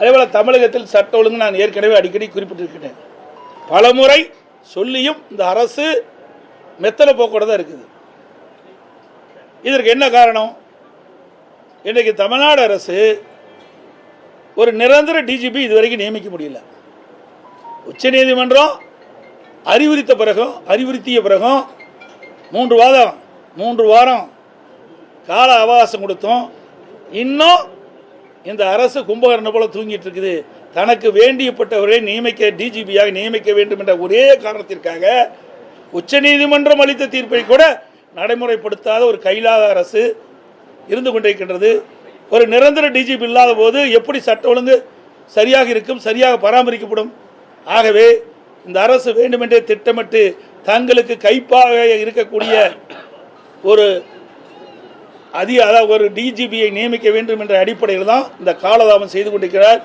அதேபோல் தமிழகத்தில் சட்ட ஒழுங்கு நான் ஏற்கனவே அடிக்கடி குறிப்பிட்டிருக்கிறேன். பலமுறை சொல்லியும் இந்த அரசு மெத்தனை போக்கோட தான் இருக்குது. இதற்கு என்ன காரணம்? இன்றைக்கு தமிழ்நாடு அரசு ஒரு நிரந்தர டிஜிபி இதுவரைக்கும் நியமிக்க முடியல. உச்சநீதிமன்றம் அறிவுறுத்த பிறகும் அறிவுறுத்திய பிறகும் மூன்று வாரம் மூன்று வாரம் கால அவகாசம் கொடுத்தோம். இன்னும் இந்த அரசு கும்பகரணம் போல தூங்கிட்டு இருக்குது. தனக்கு வேண்டியப்பட்டவரை நியமிக்க டிஜிபியாக நியமிக்க வேண்டும் என்ற ஒரே காரணத்திற்காக உச்சநீதிமன்றம் அளித்த தீர்ப்பை கூட நடைமுறைப்படுத்தாத ஒரு கைலாத அரசு இருந்து கொண்டிருக்கின்றது. ஒரு நிரந்தர டிஜிபி இல்லாத போது எப்படி சட்ட ஒழுங்கு சரியாக இருக்கும் சரியாக பராமரிக்கப்படும்? ஆகவே இந்த அரசு வேண்டுமென்றே திட்டமிட்டு தங்களுக்கு கைப்பாக இருக்கக்கூடிய ஒரு அதிக அதாவது ஒரு டிஜிபியை நியமிக்க வேண்டும் என்ற அடிப்படையில் தான் இந்த காலதாமம் செய்து கொண்டிருக்கிறார்.